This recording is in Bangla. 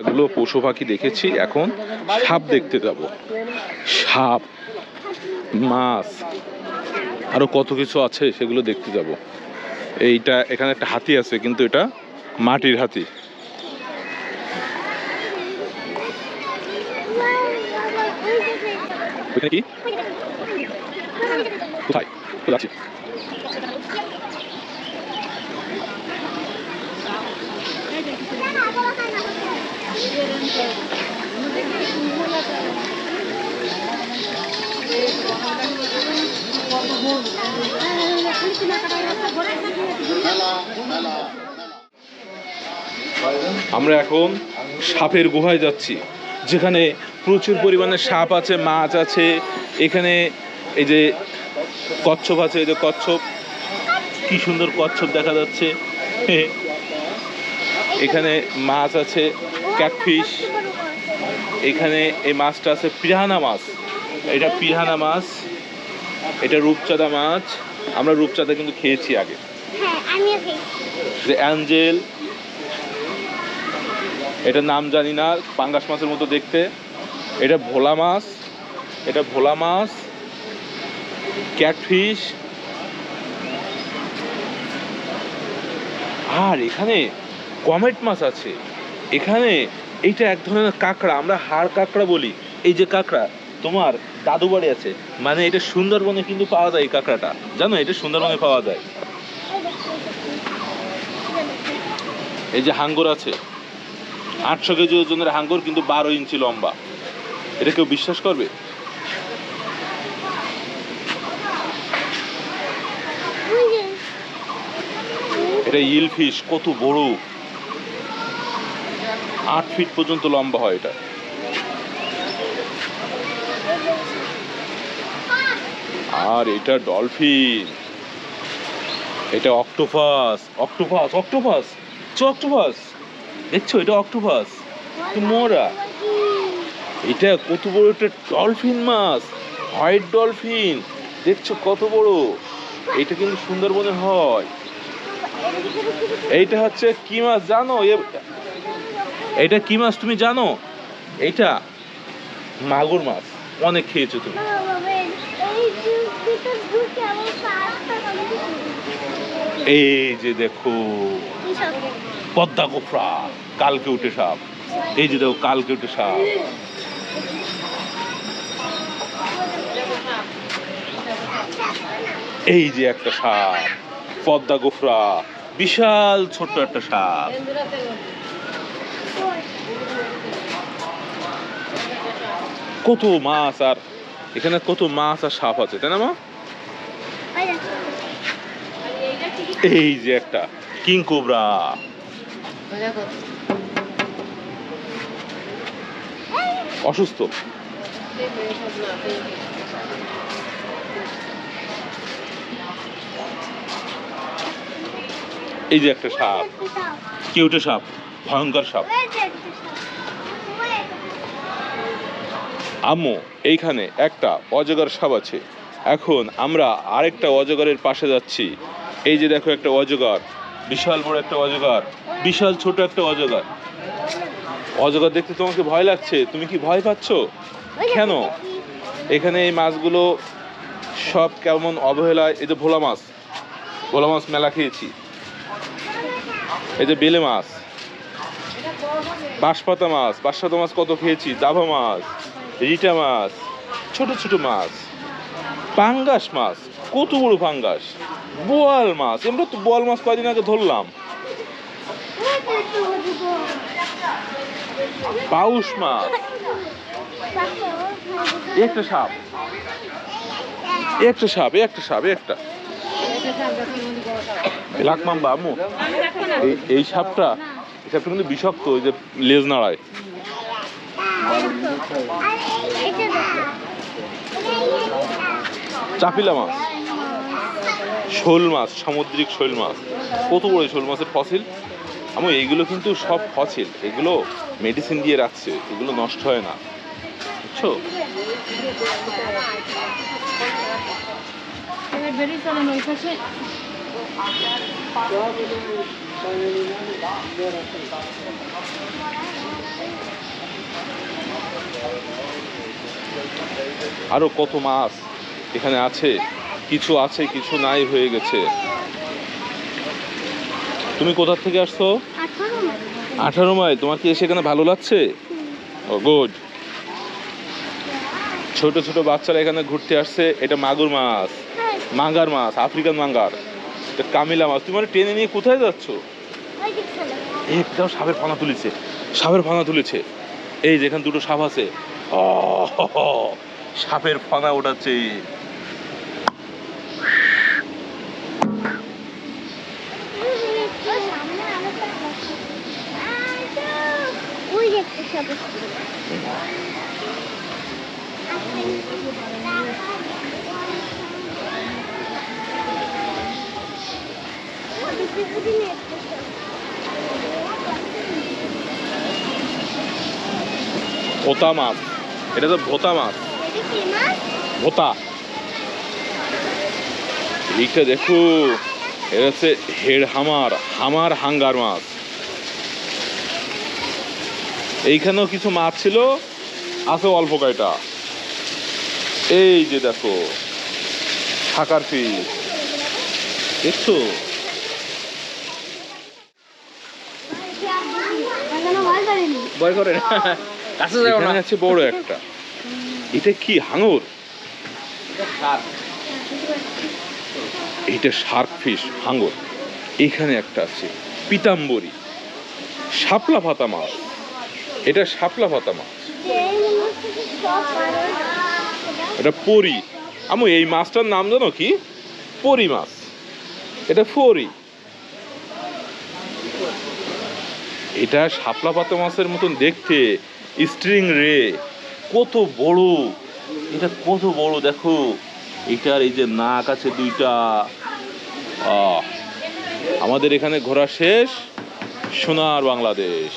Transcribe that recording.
এগুলো পশু পাখি দেখেছি এখন সাপ দেখতে যাব। সাপ মাছ আরও কত কিছু আছে সেগুলো দেখতে যাব। এইটা এখানে একটা হাতি আছে কিন্তু এটা মাটির হাতি। কি? কোথায়? কোথায় আমরা এখন সাপের গুহায় যাচ্ছি, যেখানে প্রচুর পরিমাণে সাপ আছে, মাছ আছে, এখানে এই যে কচ্ছপ আছে, এই যে কচ্ছপ, কি সুন্দর কচ্ছপ দেখা যাচ্ছে। এখানে মাছ আছে ক্যাটফিশ। এখানে এই মাছটা আছে পিরাহানা মাছ। এটা পিরাহানা মাছ। এটা রূপচাঁদা মাছ। আমরা রূপচাঁদা কিন্তু খেয়েছি আগে। হ্যাঁ যে অ্যাঞ্জেল। এটা নাম জানি না পাঙ্গাস মাছের মতো দেখতে। এটা ভোলা মাছ। এটা ভোলা মাছ। ক্যাটফিশ। আর এখানে কমেট মাছ আছে। এখানে এইটা এক ধরনের কাঁকড়া, আমরা হাড় কাঁকড়া বলি। এই যে কাঁকড়া, তোমার দাদু বাড়ি আছে মানে এটা সুন্দরবনে কিন্তু পাওয়া যায় এই কাঁকড়াটা। জানো, এটা সুন্দরবনে পাওয়া যায়। এই যে হাঙ্গর আছে, আটশো কেজি ওজনের হাঙ্গর কিন্তু বারো ইঞ্চি লম্বা। এটা কেউ বিশ্বাস করবে? এটা ইল ফিশ কত বড়। আট ফিট পর্যন্ত লম্বা হয় এটা। আর এটা ডলফিন। এটা অক্টোপাস। অক্টোপাস অক্টোপাস, চ অক্টোপাস। দেখছ, এটা অক্টোপাস। মোরা। এটা কত বড় একটা ডলফিন মাছ। White dolphin. দেখছ, কত বড়। এটা কিন্তু সুন্দরবনে হয়। এইটা হচ্ছে কি মাছ জানো? এটা কি মাছ তুমি জানো? এইটা মাগুর মাছ। অনেক খেয়েছো তুমি। এই যে দেখো পদ্মা গোফরা কালকে উঠে সাপ। এই যে দেখো কালকে উঠে সাপ। এই যে একটা সাপ পদ্মা গোফরা বিশাল ছোট্ট একটা সাপ। কত মাছ আর এখানে কত মাছ আর সাপ আছে তাই না মা? এই যে একটা কিং কোবরা। অসুস্থ। এই যে একটা সাপ। কিউটে সাপ। ভয়ঙ্কর সাপ। আম্মু, এইখানে একটা অজগর সাপ আছে। এখন আমরা আরেকটা অজগরের পাশে যাচ্ছি। এই যে দেখো একটা অজগর, বিশাল বড় একটা অজগর, বিশাল ছোট একটা অজগর। অজগর দেখতে তোমাকে ভয় লাগছে? তুমি কি ভয় পাচ্ছ? কেন? এখানে এই মাছগুলো সব কেমন অবহেলায়, এই যে ভোলা মাছ ভোলা মাছ মেলা খেয়েছি। এই যে বেলে মাছ। বাঁশপাতা মাছ বাঁশপাতা মাছ কত খেয়েছি? দাভা মাছ, রিটা মাছ, ছোট ছোট মাছ, পাঙ্গাস মাছ, কত বড় পাঙ্গাস, বোয়াল মাছ। আমরা তো বোয়াল মাছ কয়দিন আগে ধরলাম। পাউস মাছ। একটা সাপ। একটা সাপ একটা সাপ একটা। ব্ল্যাক মাম্বা আম্মু এই সাপটা সাপটা কিন্তু বিষাক্ত ওই যে লেজ নাড়ায়। চাপিলা মাছ। শোল মাছ, সামুদ্রিক শোল মাছ। কত বড় শোল মাছের ফসিল? আমি, এইগুলো কিন্তু সব ফসিল। এগুলো মেডিসিন দিয়ে রাখছে। এগুলো নষ্ট হয় না। বুঝছ? বেরিয়ে চলেন ওই পাশে। আরও কত মাছ এখানে আছে? কিছু আছে কিছু নাই হয়ে গেছে। তুমি কোথা থেকে আসছো? আঠারো মাইল। তোমার কি এসে এখানে ভালো লাগছে? ও গুড ছোট ছোট বাচ্চারা এখানে ঘুরতে আসছে। এটা মাগুর মাছ। হ্যাঁ। মাঙ্গার মাছ আফ্রিকান মাঙ্গার। এটা কামিলা মাছ তুমি মানে টেনে নিয়ে কোথায় যাচ্ছ? একটাও সাপের ফানা তুলেছে। সাপের ফানা তুলেছে। এই যেখানে দুটো সাপ আছে। ও সাপের ফানা ওঠাচ্ছে। সামনে ভোতা মাছ। এটা তো ভোতা মাছ? ভোতা। এইটা দেখো, এটা হচ্ছে হেড হামার হামার হাঙ্গার মাছ। এইখানেও কিছু মাছ ছিল, আছে অল্প কয়টা। এই যে দেখো থাকার ফিস দেখছ এখনও ভয় করেনি। ভয় করে না। কাছে যাও না। আছে বড় একটা। এটা কি হাঙর? এটা শার্ক ফিশ হাঙর। এখানে একটা আছে পিতাম্বরী। শাপলা পাতা মাছ। এটা শাপলা পাতা মাছ। এটা পরি। আমু এই মাছটার নাম জানো কি? পরি মাছ। এটা ফরি। এটা শাপলা পাতা মাছের মতন দেখতে স্ট্রিং রে, কত বড়, এটা কত বড় দেখো, এটার এই যে নাক আছে দুইটা আমাদের এখানে ঘোরা শেষ, সোনার বাংলাদেশ।